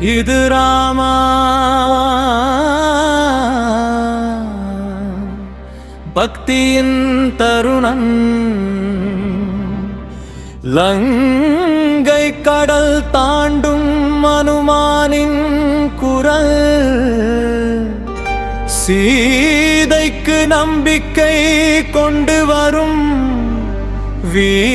இது ராமா. பக்தியின் தருணம். லங்கை கடல் தாண்டும் அனுமானின் குரல். சீதைக்கு நம்பிக்கை கொண்டு வரும் வீ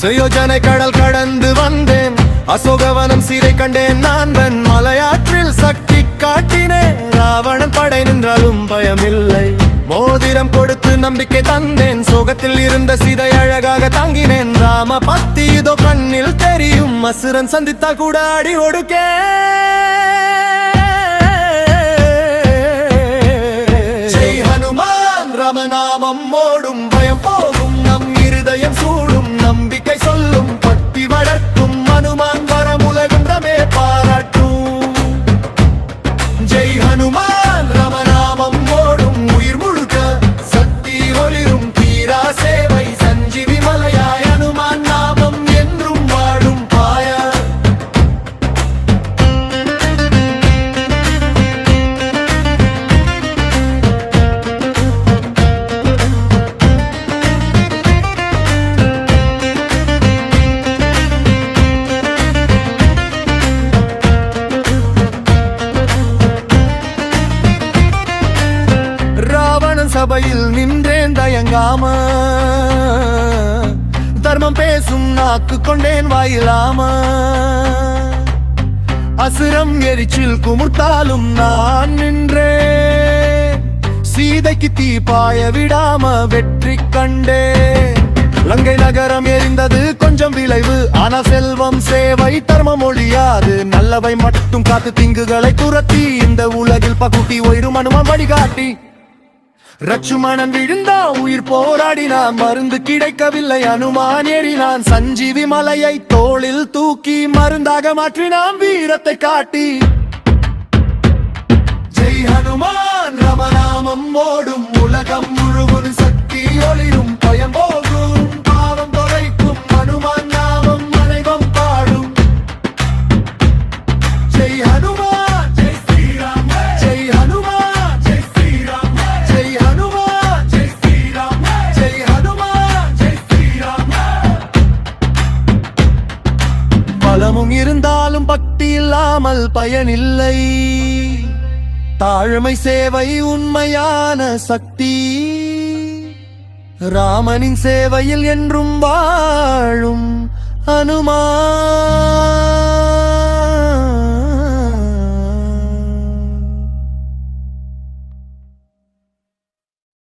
சுயோஜனை கடல் கடந்து வந்தேன். அசோகவனம் சீரை கண்டேன் நான் வெண் மலையாற்றில் சக்தி காட்டினேன். ராவணன் படை நின்றாலும் பயமில்லை. மோதிரம் கொடுத்து நம்பிக்கை தந்தேன். சோகத்தில் இருந்த சீதை அழகாக தாங்கினேன். ராம பத்தி இதோ கண்ணில் தெரியும். அசுரன் சந்தித்தா கூட அடி ஒடுக்கே ஜெய் ஹனுமான் ராமநாமம் ஓடும் சபையில் நின்றேன் தயங்காம. தர்மம் பேசும் நாக்கு கொண்டேன் வாயிலாம. அசுரம் எரிச்சில் குமுத்தாலும் நான் நின்றேன். சீதைக்கு தீ பாய விடாம வெற்றி கண்டே லங்கை நகரம் எரிந்தது கொஞ்சம் விளைவு ஆனா செல்வம் சேவை தர்மம் ஒழியாது. நல்லவை மட்டும் காத்து திங்குகளை துரத்தி இந்த உலகில் பகுட்டி ஒயிரும் அனுமம் வழிகாட்டி. ரட்சுமணன் விழுந்தா உயிர் போராடினான் மருந்து கிடைக்கவில்லை. அனுமான் ஏறினான் சஞ்சீவி மலையை தோளில் தூக்கி மருந்தாக மாற்றினான் வீரத்தை காட்டி. ஜெய் ஹனுமான் ரமநாமம் ஓடும். உலகம் முழுவதும் சக்தி ஒளிரும். பயம் போகும். பாவம் தொலைக்கும். ஹனுமான் நாமம் அனைவம் பாடும். ஜெய் ஹனுமான். பக்தி இல்லாமல் பயனில்லை. தாழ்மை சேவை உண்மையான சக்தி. ராமனின் சேவையில் என்றும் வாழும் அனுமான்